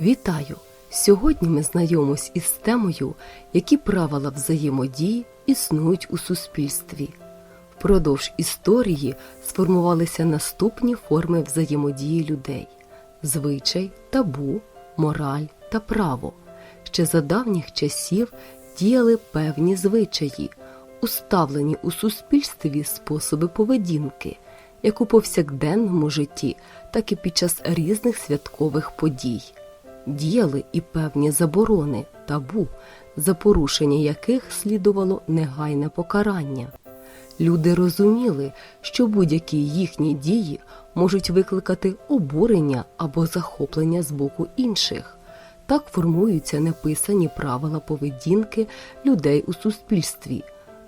Вітаю! Сьогодні ми знайомимось із темою, які правила взаємодії існують у суспільстві. Впродовж історії сформувалися наступні форми взаємодії людей: звичай, табу, мораль та право. Ще за давніх часів діяли певні звичаї, уставлені у суспільстві способи поведінки, як у повсякденному житті, так і під час різних святкових подій. Діяли і певні заборони, табу, за порушення яких слідувало негайне покарання. Люди розуміли, що будь-які їхні дії можуть викликати обурення або захоплення з боку інших. Так формуються неписані правила поведінки людей у суспільстві,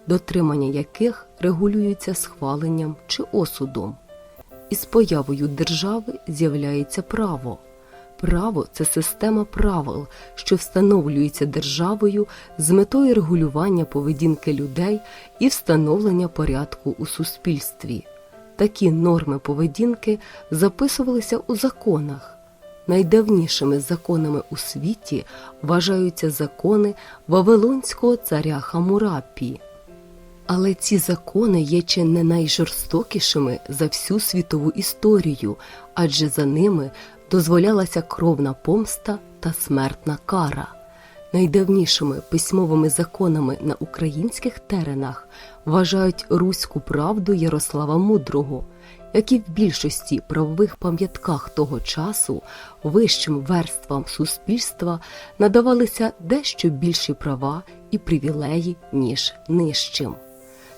дотримання яких регулюється схваленням чи осудом. Із появою держави з'являється право. Право це система правил, що встановлюється державою з метою регулювання поведінки людей і встановлення порядку у суспільстві. Такі норми поведінки записувалися у законах. Найдавнішими законами у світі вважаються закони Вавилонського царя Хамурапі. Але ці закони є чи не найжорстокішими за всю світову історію, адже за ними дозволялася кровна помста та смертна кара. Найдавнішими письмовими законами на українських теренах вважають руську правду Ярослава Мудрого, як і в більшості правових пам'ятках того часу вищим верствам суспільства надавалися дещо більші права і привілеї, ніж нижчим.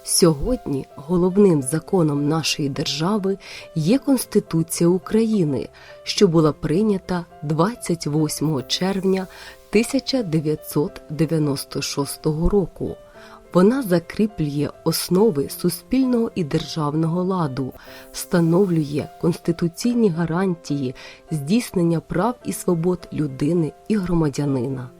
Сьогодні головним законом нашої держави є Конституція України, що була прийнята 28 червня 1996 року. Вона закріплює основи суспільного і державного ладу, встановлює конституційні гарантії здійснення прав і свобод людини і громадянина.